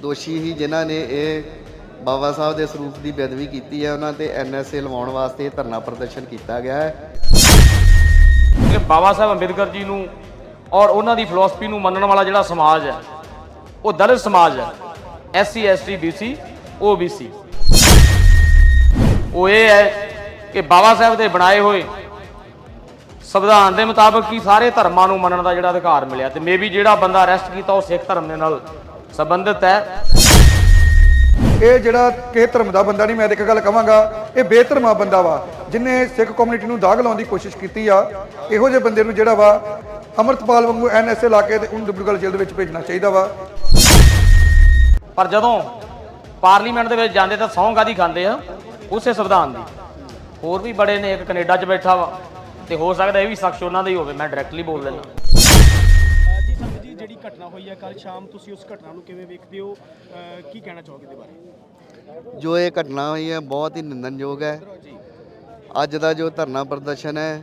ਦੋਸ਼ੀ ਹੀ ਜਿਨ੍ਹਾਂ ਨੇ ਇਹ ਬਾਬਾ ਸਾਹਿਬ ਦੇ ਸਰੂਪ ਦੀ ਬੇਅਦਬੀ ਕੀਤੀ ਹੈ, ਉਹਨਾਂ ਤੇ ਐਨਐਸਏ ਲਵਾਉਣ ਵਾਸਤੇ ਧਰਨਾ ਪ੍ਰਦਰਸ਼ਨ ਕੀਤਾ ਗਿਆ ਹੈ। ਕਿ ਬਾਬਾ ਸਾਹਿਬ ਅੰਬੇਦਕਰ ਜੀ ਨੂੰ ਔਰ ਉਹਨਾਂ ਦੀ ਫਿਲਾਸਫੀ ਨੂੰ ਮੰਨਣ ਵਾਲਾ ਜਿਹੜਾ ਸਮਾਜ ਹੈ, ਉਹ ਦਲਿਤ ਸਮਾਜ ਹੈ ਐਸਸੀ ਐਸਟੀ ਬੀਸੀ ਓਬੀਸੀ ਉਹ ਇਹ ਹੈ ਕਿ ਬਾਬਾ ਸਾਹਿਬ ਦੇ ਬਣਾਏ ਹੋਏ ਸੰਵਿਧਾਨ ਦੇ ਮੁਤਾਬਕ ਹੀ ਸਾਰੇ ਧਰਮਾਂ ਨੂੰ ਮੰਨਣ ਦਾ ਜਿਹੜਾ ਅਧਿਕਾਰ ਮਿਲਿਆ ਤੇ ਮੇਬੀ ਜਿਹੜਾ ਬੰਦਾ ਅਰੈਸਟ ਕੀਤਾ ਉਹ ਸਿੱਖ ਧਰਮ ਦੇ ਨਾਲ ਸੰਬੰਧਿਤ ਹੈ। ਇਹ ਜਿਹੜਾ ਕਿਸੇ ਧਰਮ ਦਾ ਬੰਦਾ ਨਹੀਂ ਮੈਂ ਤਾਂ ਇੱਕ ਗੱਲ ਕਹਾਂਗਾ ਇਹ ਬੇਧਰਮਾ ਬੰਦਾ ਵਾ ਜਿਨੇ ਸਿੱਖ ਕਮਿਊਨਿਟੀ ਨੂੰ ਦਾਗ ਲਾਉਣ ਦੀ ਕੋਸ਼ਿਸ਼ ਕੀਤੀ ਆ ਇਹੋ ਜਿਹੇ ਬੰਦੇ ਨੂੰ ਜਿਹੜਾ ਵਾ ਅਮਰਤਪਾਲ ਵਾਂਗੂ ਐਨਐਸਏ ਲਾ ਕੇ ਤੇ ਉਹਨੂੰ ਡਿਬਰੂਗੜ੍ਹ ਜੇਲ੍ਹ ਦੇ ਵਿੱਚ ਭੇਜਣਾ ਚਾਹੀਦਾ ਵਾ। ਪਰ ਜਦੋਂ ਪਾਰਲੀਮੈਂਟ ਦੇ ਵਿੱਚ ਜਾਂਦੇ ਤਾਂ ਸਹੁੰ ਕਾਹਦੀ ਖਾਂਦੇ ਆ ਉਸੇ ਸੰਵਿਧਾਨ ਦੀ। ਹੋਰ ਵੀ ਬੜੇ ਨੇ ਇੱਕ ਕੈਨੇਡਾ 'ਚ ਬੈਠਾ ਵਾ ਤੇ ਹੋ ਸਕਦਾ ਇਹ ਵੀ ਸ਼ਖਸ ਉਹਨਾਂ ਦਾ ਹੀ ਹੋਵੇ ਮੈਂ ਡਾਇਰੈਕਟਲੀ ਬੋਲ ਜੀ ਜਿਹੜੀ ਘਟਨਾ ਹੋਈ ਹੈ ਕੱਲ ਸ਼ਾਮ ਤੁਸੀਂ ਉਸ ਘਟਨਾ ਨੂੰ ਕਿਵੇਂ ਵੇਖਦੇ ਹੋ? ਅਹ ਕੀ ਕਹਿਣਾ ਚਾਹੋਗੇ ਇਹਦੇ ਬਾਰੇ? ਜੋ ਇਹ ਘਟਨਾ ਹੋਈ ਹੈ ਬਹੁਤ ਹੀ ਨਿੰਦਨਯੋਗ ਹੈ। ਅੱਜ ਦਾ ਜੋ ਧਰਨਾ ਪ੍ਰਦਰਸ਼ਨ ਹੈ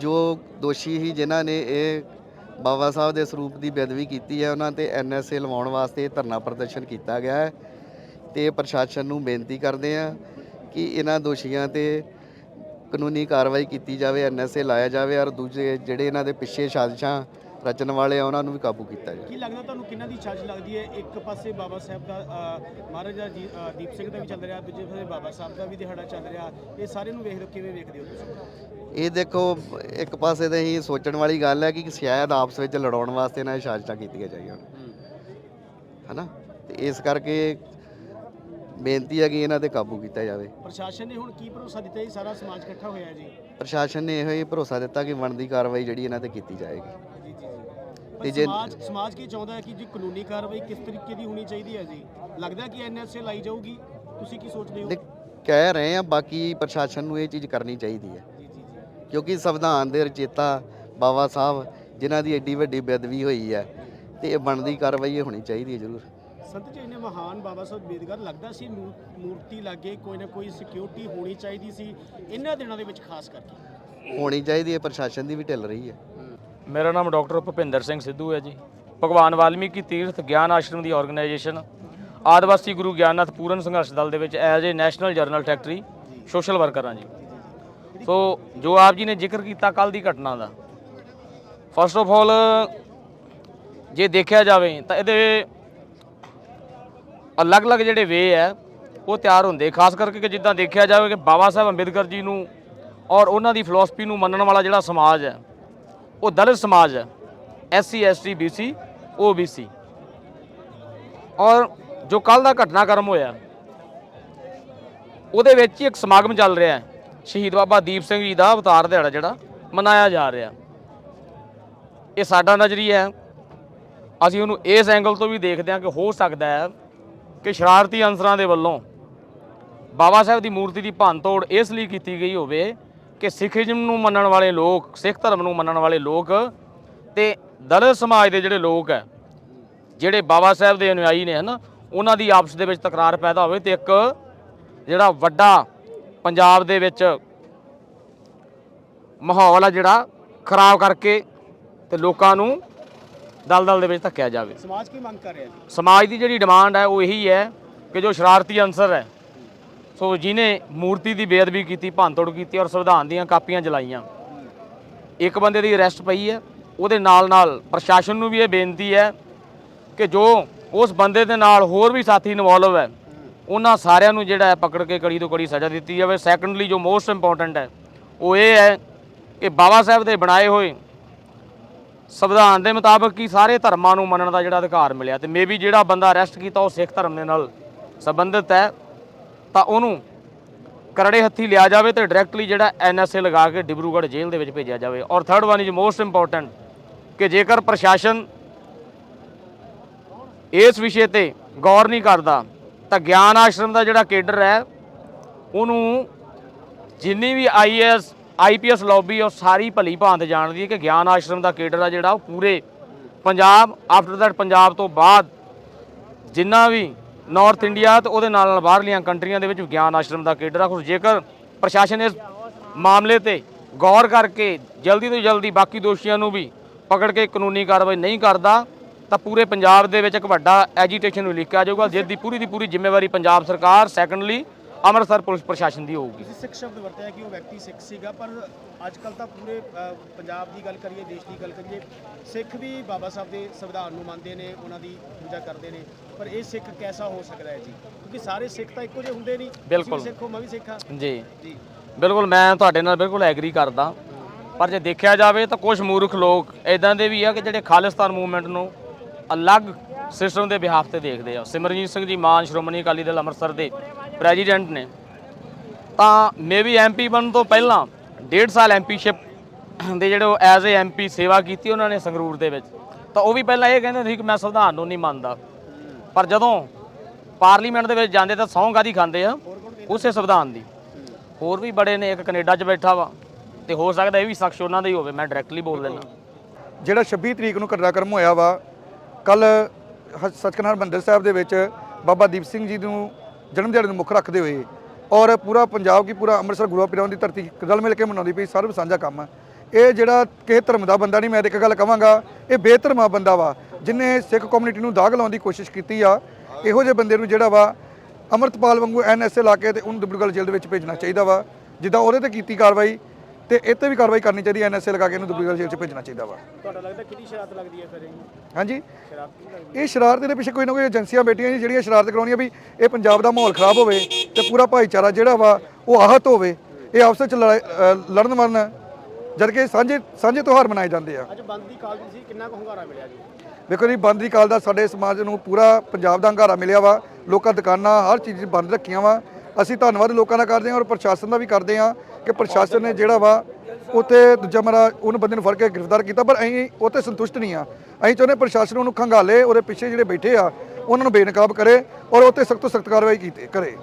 ਜੋ ਦੋਸ਼ੀ ਹੀ ਜਿਨ੍ਹਾਂ ਨੇ ਇਹ ਬਾਬਾ ਸਾਹਿਬ ਦੇ ਸਰੂਪ ਦੀ ਬੇਅਦਬੀ ਕੀਤੀ ਹੈ ਉਹਨਾਂ ਤੇ ਐਨਐਸਏ ਲਵਾਉਣ ਵਾਸਤੇ ਇਹ ਧਰਨਾ ਪ੍ਰਦਰਸ਼ਨ ਕੀਤਾ ਗਿਆ ਹੈ ਤੇ ਪ੍ਰਸ਼ਾਸਨ ਨੂੰ ਬੇਨਤੀ ਕਰਦੇ ਆ ਕਿ ਇਹਨਾਂ ਦੋਸ਼ੀਆਂ ਤੇ ਕਾਨੂੰਨੀ ਕਾਰਵਾਈ ਕੀਤੀ ਜਾਵੇ ਐਨਐਸਏ ਲਾਇਆ ਜਾਵੇ ਔਰ ਦੂਜੇ ਜਿਹੜੇ ਇਹਨਾਂ ਦੇ ਪਿੱਛੇ ਸਾਜ਼ਿਸ਼ਾਂ ਰਚਣ ਵਾਲੇ ਆ ਉਹਨਾਂ ਨੂੰ ਵੀ ਕਾਬੂ ਕੀਤਾ ਜਾਵੇ ਕੀ ਲੱਗਦਾ ਤੁਹਾਨੂੰ ਕਿੰਨਾ ਦੀ ਸਾਜ਼ਿਸ਼ ਲੱਗਦੀ ਹੈ? ਇੱਕ ਪਾਸੇ ਬਾਬਾ ਸਾਹਿਬ ਦਾ ਮਹਾਰਾਜਾ ਦੀਪ ਸਿੰਘ ਦਾ ਵੀ ਚੱਲ ਰਿਹਾ ਦੂਜੇ ਪਾਸੇ ਬਾਬਾ ਸਾਹਿਬ ਦਾ ਵੀ ਦਿਹਾੜਾ ਚੱਲ ਰਿਹਾ। ਇਹ ਸਾਰੇ ਨੂੰ ਵੇਖਦੇ ਕਿਵੇਂ ਵੇਖਦੇ ਹੋ ਤੁਸੀਂ? ਇਹ ਦੇਖੋ ਇੱਕ ਪਾਸੇ ਤੇ ਹੀ ਸੋਚਣ ਵਾਲੀ ਗੱਲ ਹੈ ਕਿ ਸ਼ਾਇਦ ਆਪਸ ਵਿੱਚ ਲੜਾਉਣ ਵਾਸਤੇ ਇਹਨਾਂ ਇਹ ਸਾਜ਼ਿਸ਼ਾਂ ਕੀਤੀਆਂ ਜਾਈਆਂ। ਹਨਾ? ਤੇ ਇਸ ਕਰਕੇ ਬੇਨਤੀ ਹੈ ਕਿ ਇਹਨਾਂ ਤੇ ਕਾਬੂ ਕੀਤਾ ਜਾਵੇ। ਪ੍ਰਸ਼ਾਸਨ ਨੇ ਹੁਣ ਕੀ ਭਰੋਸਾ ਦਿੱਤਾ ਜੀ? ਸਾਰਾ ਸਮਾਜ ਇਕੱਠਾ ਹੋਇਆ ਜੀ। ਪ੍ਰਸ਼ਾਸਨ ਨੇ ਇਹੋ ਹੀ ਭਰੋਸਾ ਦਿੱਤਾ ਕਿ ਬਣਦੀ ਕਾਰਵਾਈ ਜਿਹੜੀ ਇਹਨਾਂ ਤੇ ਕੀਤੀ ਜਾਏਗੀ। ਤੇ ਜੇ- ਸਮਾਜ ਸਮਾਜ ਕੀ ਚਾਹੁੰਦਾ ਹੈ ਕਿ ਜੀ ਕਾਨੂੰਨੀ ਕਾਰਵਾਈ ਕਿਸ ਤਰੀਕੇ ਦੀ ਹੋਣੀ ਚਾਹੀਦੀ ਹੈ ਜੀ? ਲੱਗਦਾ ਕਿ ਐਨਐਸਏ ਲਾਈ ਜਾਊਗੀ? ਤੁਸੀਂ ਕੀ ਸੋਚਦੇ ਹੋ? ਕਹਿ ਰਹੇ ਆ ਬਾਕੀ ਪ੍ਰਸ਼ਾਸਨ ਨੂੰ ਇਹ ਚੀਜ਼ ਕਰਨੀ ਚਾਹੀਦੀ ਹੈ। ਕਿਉਂਕਿ ਸੰਵਿਧਾਨ ਦੇ ਰਚੇਤਾ ਬਾਬਾ ਸਾਹਿਬ ਜਿਨ੍ਹਾਂ ਦੀ ਐਡੀ ਵੱਡੀ ਬੇਅਦਬੀ ਹੋਈ ਹੈ ਤੇ ਇਹ ਬਣਦੀ ਕਾਰਵਾਈ ਹੋਣੀ ਚਾਹੀਦੀ ਹੈ ਜ਼ਰੂਰ। ਸੰਤ ਜੀ ਨੇ ਮਹਾਨ ਬਾਬਾ ਸਾਹਿਬ ਅੰਬੇਦਕਰ ਲੱਗਦਾ ਸੀ ਮੂਰਤੀ ਲਾਗੇ ਕੋਈ ਨਾ ਕੋਈ ਸਿਕਿਉਰਿਟੀ ਹੋਣੀ ਚਾਹੀਦੀ ਸੀ ਇਹਨਾਂ ਦਿਨਾਂ ਦੇ ਵਿੱਚ ਖਾਸ ਕਰਕੇ? ਹੋਣੀ ਚਾਹੀਦੀ ਹੈ ਪ੍ਰਸ਼ਾਸਨ ਦੀ ਵੀ ਢਿੱਲ ਰਹੀ ਹੈ। ਮੇਰਾ ਨਾਮ ਡਾਕਟਰ ਭੁਪਿੰਦਰ ਸਿੰਘ ਸਿੱਧੂ ਹੈ ਜੀ। ਭਗਵਾਨ ਵਾਲਮੀਕੀ ਤੀਰਥ ਗਿਆਨ ਆਸ਼ਰਮ ਦੀ ਆਰਗੇਨਾਈਜੇਸ਼ਨ ਆਦਿਵਾਸੀ ਗੁਰੂ ਗਿਆਨਨਾਥ ਪੂਰਨ ਸੰਘਰਸ਼ ਦਲ ਦੇ ਵਿੱਚ as a national general secretary social worker ਹਾਂ ਜੀ। ਸੋ ਜੋ ਆਪ ਜੀ ਨੇ ਜ਼ਿਕਰ ਕੀਤਾ ਕੱਲ ਦੀ ਘਟਨਾ ਦਾ ਫਸਟ ਆਫ ਆਲ ਜੇ ਦੇਖਿਆ ਜਾਵੇ ਤਾਂ ਇਹਦੇ ਅਲੱਗ-ਅਲੱਗ ਜਿਹੜੇ ਵੇ ਹੈ, ਉਹ ਤਿਆਰ ਹੁੰਦੇ। ਖਾਸ ਕਰਕੇ ਕਿ ਜਿੱਦਾਂ ਦੇਖਿਆ ਜਾਵੇ ਕਿ ਬਾਬਾ ਸਾਹਿਬ ਅੰਬੇਦਕਰ ਜੀ ਨੂੰ ਔਰ ਉਹਨਾਂ ਦੀ ਫਿਲਾਸਫੀ ਨੂੰ ਮੰਨਣ ਵਾਲਾ ਜਿਹੜਾ ਸਮਾਜ ਹੈ ਉਹ ਦਲਿਤ ਸਮਾਜ ਹੈ। ਐਸਸੀ ਐਸਟੀ ਬੀਸੀ ਓਬੀਸੀ ਔਰ ਜੋ ਕੱਲ ਦਾ ਘਟਨਾਕ੍ਰਮ ਹੋਇਆ, ਉਹਦੇ ਵਿੱਚ ਹੀ ਇੱਕ ਸਮਾਗਮ ਚੱਲ ਰਿਹਾ ਹੈ। ਸ਼ਹੀਦ ਬਾਬਾ ਦੀਪ ਸਿੰਘ ਜੀ ਦਾ ਅਵਤਾਰ ਦਿਹਾੜਾ ਜਿਹੜਾ ਮਨਾਇਆ ਜਾ ਰਿਹਾ। ਇਹ ਸਾਡਾ ਨਜ਼ਰੀਆ ਹੈ। ਅਸੀਂ ਉਹਨੂੰ ਇਸ ਐਂਗਲ ਤੋਂ ਵੀ ਦੇਖਦੇ ਹਾਂ ਕਿ ਹੋ ਸਕਦਾ ਹੈ ਕਿ ਸ਼ਰਾਰਤੀ ਅਨਸਰਾਂ ਦੇ ਵੱਲੋਂ ਬਾਬਾ ਸਾਹਿਬ ਦੀ ਮੂਰਤੀ ਦੀ ਭੰਨਤੋੜ ਇਸ ਲਈ ਕੀਤੀ ਗਈ ਹੋਵੇ ਕਿ ਸਿੱਖੀਜ਼ਮ ਨੂੰ ਮੰਨਣ ਵਾਲੇ ਲੋਕ ਸਿੱਖ ਧਰਮ ਨੂੰ ਮੰਨਣ ਵਾਲੇ ਲੋਕ ਤੇ ਦਲਿਤ ਸਮਾਜ ਦੇ ਜਿਹੜੇ ਲੋਕ ਹੈ ਜਿਹੜੇ ਬਾਬਾ ਸਾਹਿਬ ਦੇ ਅਨੁਯਾਈ ਨੇ ਹਨਾ ਉਹਨਾਂ ਦੀ ਆਪਸ ਦੇ ਵਿੱਚ ਤਕਰਾਰ ਪੈਦਾ ਹੋਵੇ ਤੇ ਇੱਕ ਜਿਹੜਾ ਵੱਡਾ ਪੰਜਾਬ ਦੇ ਵਿੱਚ ਮਾਹੌਲ ਆ ਜਿਹੜਾ ਖਰਾਬ ਕਰਕੇ ਤੇ ਲੋਕਾਂ ਨੂੰ ਦਲਦਲ ਦੇ ਵਿੱਚ ਧੱਕਿਆ ਜਾਵੇ। ਸਮਾਜ ਕੀ ਮੰਗ ਕਰ ਰਿਹਾ ਜੀ? ਸਮਾਜ ਦੀ ਜਿਹੜੀ ਡਿਮਾਂਡ ਹੈ ਉਹ ਇਹੀ ਹੈ ਕਿ ਜੋ ਸ਼ਰਾਰਤੀ ਅਨਸਰ ਹੈ ਸੋ ਜਿਨੇ ਮੂਰਤੀ ਦੀ ਬੇਅਦਬੀ ਕੀਤੀ, ਭੰਨਤੋੜ ਕੀਤੀ ਔਰ ਸੰਵਿਧਾਨ ਦੀਆਂ ਕਾਪੀਆਂ ਜਲਾਈਆਂ, ਇੱਕ ਬੰਦੇ ਦੀ ਅਰੈਸਟ ਪਈ ਹੈ। ਉਹਦੇ ਨਾਲ ਨਾਲ ਪ੍ਰਸ਼ਾਸਨ ਨੂੰ ਵੀ ਇਹ ਬੇਨਤੀ ਹੈ ਕਿ ਜੋ ਉਸ ਬੰਦੇ ਦੇ ਨਾਲ ਹੋਰ ਵੀ ਸਾਥੀ ਇਨਵੋਲਵ ਹੈ, ਉਹਨਾਂ ਸਾਰਿਆਂ ਨੂੰ ਜਿਹੜਾ ਹੈ ਪਕੜ ਕੇ ਕੜੀ ਤੋਂ ਕੜੀ ਸਜ਼ਾ ਦਿੱਤੀ ਜਾਵੇ। ਸੈਕੰਡਲੀ ਜੋ ਮੋਸਟ ਇੰਪੋਰਟੈਂਟ ਹੈ, ਉਹ ਇਹ ਹੈ ਕਿ ਬਾਬਾ ਸਾਹਿਬ ਦੇ ਬਣਾਏ ਹੋਏ ਸੰਵਿਧਾਨ ਦੇ ਮੁਤਾਬਕ ਹੀ ਸਾਰੇ ਧਰਮਾਂ ਨੂੰ ਮੰਨਣ ਦਾ ਜਿਹੜਾ ਅਧਿਕਾਰ ਮਿਲਿਆ ਤੇ ਮੇਬੀ ਜਿਹੜਾ ਬੰਦਾ ਅਰੈਸਟ ਕੀਤਾ ਉਹ ਸਿੱਖ ਧਰਮ ਦੇ ਨਾਲ ਸੰਬੰਧਿਤ ਹੈ। ਤਾਂ ਉਹਨੂੰ ਕਰੜੇ ਹੱਥੀ ਲਿਆ ਜਾਵੇ ਤੇ ਡਾਇਰੈਕਟਲੀ ਜਿਹੜਾ ਐਨਐਸਏ ਲਗਾ ਕੇ ਡਿਬਰੂਗੜ੍ਹ ਜੇਲ੍ਹ ਦੇ ਵਿੱਚ ਭੇਜਿਆ ਜਾਵੇ। ਔਰ third one is most important ਕਿ ਜੇਕਰ ਪ੍ਰਸ਼ਾਸਨ ਇਸ ਵਿਸ਼ੇ ਤੇ ਗੌਰ ਨਹੀਂ ਕਰਦਾ, ਤਾਂ ਗਿਆਨ ਆਸ਼ਰਮ ਦਾ ਜਿਹੜਾ ਕੇਡਰ ਹੈ, ਉਹਨੂੰ ਜਿੰਨੀ ਵੀ ਆਈਐਸ ਆਈਪੀਐਸ ਲੌਬੀ ਉਹ ਸਾਰੀ ਭਲੀ ਭਾਂਤ ਜਾਣਦੀ ਹੈ ਕਿ ਗਿਆਨ ਆਸ਼ਰਮ ਦਾ ਕੇਡਰ ਆ ਜਿਹੜਾ, ਉਹ ਪੂਰੇ ਪੰਜਾਬ ਆਫਟਰ ਦੈਟ ਪੰਜਾਬ ਤੋਂ ਬਾਅਦ ਜਿੰਨਾ ਵੀ ਨਾਰਥ ਇੰਡੀਆ ਤੇ ਉਹਦੇ ਨਾਲ ਨਾਲ ਬਾਹਰਲੀਆਂ ਕੰਟਰੀਆਂ ਦੇ ਵਿੱਚ ਵਿਗਿਆਨ ਆਸ਼ਰਮ ਦਾ ਕੇਡਰ ਆ। ਕੁਝ ਜੇਕਰ ਪ੍ਰਸ਼ਾਸਨ ਇਸ ਮਾਮਲੇ ਤੇ ਗੌਰ ਕਰਕੇ ਜਲਦੀ ਤੋਂ ਜਲਦੀ ਬਾਕੀ ਦੋਸ਼ੀਆਂ ਨੂੰ ਵੀ ਪਕੜ ਕੇ ਕਾਨੂੰਨੀ ਕਾਰਵਾਈ ਨਹੀਂ ਕਰਦਾ, ਤਾਂ ਪੂਰੇ ਪੰਜਾਬ ਦੇ ਵਿੱਚ ਇੱਕ ਵੱਡਾ ਐਜੀਟੇਸ਼ਨ ਨੂੰ ਲਿਖਿਆ ਜਾਊਗਾ, ਜਿਸ ਦੀ ਪੂਰੀ ਦੀ ਪੂਰੀ ਜ਼ਿੰਮੇਵਾਰੀ ਪੰਜਾਬ ਸਰਕਾਰ ਸੈਕੰਡਲੀ ਅੰਮ੍ਰਿਤਸਰ ਪੁਲਿਸ ਪ੍ਰਸ਼ਾਸਨ ਦੀ ਹੋਊਗੀ। ਤੁਸੀਂ ਸਿੱਖ ਸ਼ਬਦ ਵਰਤਿਆ ਕਿ ਉਹ ਵਿਅਕਤੀ ਸਿੱਖ ਸੀਗਾ ਪਰ ਅੱਜ ਕੱਲ ਤਾਂ ਪੂਰੇ ਪੰਜਾਬ ਦੀ ਗੱਲ ਕਰੀਏ ਦੇਸ਼ ਦੀ ਗੱਲ ਕਰੀਏ ਸਿੱਖ ਵੀ ਬਾਬਾ ਸਾਹਿਬ ਦੇ ਸੰਵਿਧਾਨ ਨੂੰ ਮੰਨਦੇ ਨੇ ਉਹਨਾਂ ਦੀ ਪੂਜਾ ਕਰਦੇ ਨੇ ਪਰ ਇਹ ਸਿੱਖ ਕੈਸਾ ਹੋ ਸਕਦਾ ਹੈ ਜੀ? ਕਿਉਂਕਿ ਸਾਰੇ ਸਿੱਖ ਤਾਂ ਇੱਕੋ ਜਿਹੇ ਹੁੰਦੇ ਨਹੀਂ ਬਿਲਕੁਲ। ਸਿੱਖ ਮੈਂ ਵੀ ਸਿੱਖ ਜੀ। ਬਿਲਕੁਲ ਮੈਂ ਤੁਹਾਡੇ ਨਾਲ ਬਿਲਕੁਲ ਐਗਰੀ ਕਰਦਾ। ਪਰ ਜੇ ਦੇਖਿਆ ਜਾਵੇ ਤਾਂ ਕੁਝ ਮੂਰਖ ਲੋਕ ਇਦਾਂ ਦੇ ਵੀ ਆ ਕਿ ਜਿਹੜੇ ਖਾਲਿਸਤਾਨ ਮੂਵਮੈਂਟ ਨੂੰ ਅਲੱਗ ਸਿਸਟਮ ਦੇ ਬਿਹਾਫ ਤੇ ਦੇਖਦੇ ਆ ਸਿਮਰਜੀਤ ਸਿੰਘ ਜੀ, ਮਾਨ ਸ਼੍ਰੋਮਣੀ ਅਕਾਲੀ ਦਲ ਅੰਮ੍ਰਿਤਸਰ ਦੇ ਪ੍ਰੈਜ਼ੀਡੈਂਟ ਨੇ। ਤਾਂ ਮੇਬੀ ਐਮਪੀ ਬਣਨ ਤੋਂ ਪਹਿਲਾਂ ਡੇਢ ਸਾਲ ਐਮਪੀਸ਼ਿਪ ਦੇ ਜਿਹੜੇ ਉਹ ਐਜ਼ ਏ ਐਮਪੀ ਸੇਵਾ ਕੀਤੀ ਉਹਨਾਂ ਨੇ ਸੰਗਰੂਰ ਦੇ ਵਿੱਚ। ਤਾਂ ਉਹ ਵੀ ਪਹਿਲਾਂ ਇਹ ਕਹਿੰਦੇ ਸੀ ਕਿ ਮੈਂ ਸੰਵਿਧਾਨ ਨੂੰ ਨਹੀਂ ਮੰਨਦਾ। ਪਰ ਜਦੋਂ ਪਾਰਲੀਮੈਂਟ ਦੇ ਵਿੱਚ ਜਾਂਦੇ ਤਾਂ ਸਹੁੰ ਕਾਹਦੀ ਖਾਂਦੇ ਆ? ਉਸੇ ਸੰਵਿਧਾਨ ਦੀ। ਹੋਰ ਵੀ ਬੜੇ ਨੇ, ਇੱਕ ਕੈਨੇਡਾ 'ਚ ਬੈਠਾ ਵਾ। ਤੇ ਹੋ ਸਕਦਾ ਇਹ ਵੀ ਸ਼ਖਸ ਉਹਨਾਂ ਦਾ ਹੀ ਹੋਵੇ, ਮੈਂ ਡਾਇਰੈਕਟਲੀ ਬੋਲ ਲੈਣਾ ਜਿਹੜਾ 26 ਤਰੀਕ ਨੂੰ ਘਟਨਾਕ੍ਰਮ ਹੋਇਆ ਵਾ ਕੱਲ ਸੱਚਖੰਡ ਹਰਿਮੰਦਰ ਸਾਹਿਬ ਦੇ ਵਿੱਚ ਬਾਬਾ ਦੀਪ ਸਿੰਘ ਜੀ ਨੂੰ ਜਨਮ ਦਿਹਾੜੇ ਨੂੰ ਮੁੱਖ ਰੱਖਦੇ ਹੋਏ ਔਰ ਪੂਰਾ ਪੰਜਾਬ ਕੀ ਪੂਰਾ ਅੰਮ੍ਰਿਤਸਰ ਗੁਰੂ ਪੀਰਾਂ ਦੀ ਧਰਤੀ ਰਲ ਮਿਲ ਕੇ ਮਨਾਉਂਦੀ ਪਈ, ਸਰਬ ਸਾਂਝਾ ਕੰਮ। ਆ ਇਹ ਜਿਹੜਾ ਕਿਸੇ ਧਰਮ ਦਾ ਬੰਦਾ ਨਹੀਂ, ਮੈਂ ਤਾਂ ਇੱਕ ਗੱਲ ਕਹਾਂਗਾ, ਇਹ ਬੇਧਰਮਾ ਬੰਦਾ ਵਾ, ਜਿਨੇ ਸਿੱਖ ਕਮਿਊਨਿਟੀ ਨੂੰ ਦਾਗ ਲਾਉਣ ਦੀ ਕੋਸ਼ਿਸ਼ ਕੀਤੀ ਆ, ਇਹੋ ਜਿਹੇ ਬੰਦੇ ਨੂੰ ਜਿਹੜਾ ਵਾ, ਅਮਰਤਪਾਲ ਵਾਂਗੂ ਐਨਐਸਏ ਲਾ ਕੇ ਤੇ ਉਹਨੂੰ ਦੁਬੜਗਲ ਜੇਲ੍ਹ ਦੇ ਵਿੱਚ ਭੇਜਣਾ ਚਾਹੀਦਾ ਵਾ। ਜਿੱਦਾਂ ਉਹਦੇ ਤੇ ਕੀਤੀ ਕਾਰਵਾਈ ਤੇ ਇਹ ਤੇ ਵੀ ਕਾਰਵਾਈ ਕਰਨੀ ਚਾਹੀਦੀ ਐਨਐਸਏ ਲਗਾ ਕੇ ਇਹਨੂੰ ਦੁਬੜਗਲ ਜੇਲ੍ਹ 'ਚ ਭੇਜਣਾ ਚਾਹੀਦਾ ਵਾ। ਤੁਹਾਡਾ ਲੱਗਦਾ ਕਿਹਦੀ ਸ਼ਰਾਰਤ ਲੱਗਦੀ ਹੈ ਫਿਰ ਇਹ ਹਾਂਜੀ? ਇਹ ਸ਼ਰਾਰਤ ਦੇ ਪਿੱਛੇ ਕੋਈ ਨਾ ਕੋਈ ਏਜੰਸੀਆਂ ਬੈਠੀਆਂ ਜੀ ਜਿਹੜੀਆਂ ਸ਼ਰਾਰਤ ਕਰਾਉਣੀਆਂ ਵੀ ਇਹ ਪੰਜਾਬ ਦਾ ਮਾਹੌਲ ਖਰਾਬ ਹੋਵੇ ਤੇ ਪੂਰਾ ਭਾਈਚਾਰਾ ਜਿਹੜਾ ਵਾ ਉਹ ਆਹਤ ਹੋਵੇ ਇਹ ਆਪਸ ਵਿੱਚ ਲੜਨ ਮਰਨ ਜਦ ਕਿ ਸਾਂਝੇ ਸਾਂਝੇ ਤਿਉਹਾਰ ਮਨਾਏ ਜਾਂਦੇ ਆ। ਅੱਜ ਬੰਦ ਦੀ ਕਾਲ ਸੀ ਕਿੰਨਾ ਕੁ ਹੁੰਗਾਰਾ ਮਿਲਿਆ ਜੀ? ਵੇਖੋ ਜੀ ਬੰਦ ਦੀ ਕਾਲ ਦਾ ਸਾਡੇ ਸਮਾਜ ਨੂੰ ਪੂਰਾ ਪੰਜਾਬ ਦਾ ਹੰਗਾਰਾ ਮਿਲਿਆ ਵਾ ਲੋਕਾਂ ਦੁਕਾਨਾਂ ਹਰ ਚੀਜ਼ ਬੰਦ ਰੱਖੀਆਂ ਵਾ ਅਸੀਂ ਧੰਨਵਾਦ ਲੋਕਾਂ ਦਾ ਕਰਦੇ ਹਾਂ ਔਰ ਪ੍ਰਸ਼ਾਸਨ ਦਾ ਵੀ ਕਰਦੇ ਹਾਂ ਕਿ ਪ੍ਰਸ਼ਾਸਨ ਨੇ ਜਿਹੜਾ ਵਾ ਉਤੇ ਦੂਜਾ ਮਰਾ ਉਹਨੂੰ ਬੰਦੇ ਨੂੰ ਫੜ ਕੇ ਗ੍ਰਿਫਤਾਰ ਕੀਤਾ, ਪਰ ਅਸੀਂ ਉਹ ਤੇ ਸੰਤੁਸ਼ਟ ਨਹੀਂ ਆ ਅਸੀਂ ਚਾਹੁੰਦੇ ਪ੍ਰਸ਼ਾਸਨ ਉਹਨੂੰ ਖੰਗਾਲੇ, ਉਹਦੇ ਪਿੱਛੇ ਜਿਹੜੇ ਬੈਠੇ ਆ, ਉਹਨਾਂ ਨੂੰ ਬੇਨਕਾਬ ਕਰੇ ਔਰ ਉਹ ਸਖਤ ਤੋਂ ਸਖਤ ਕਾਰਵਾਈ ਕੀਤੇ ਕਰੇ।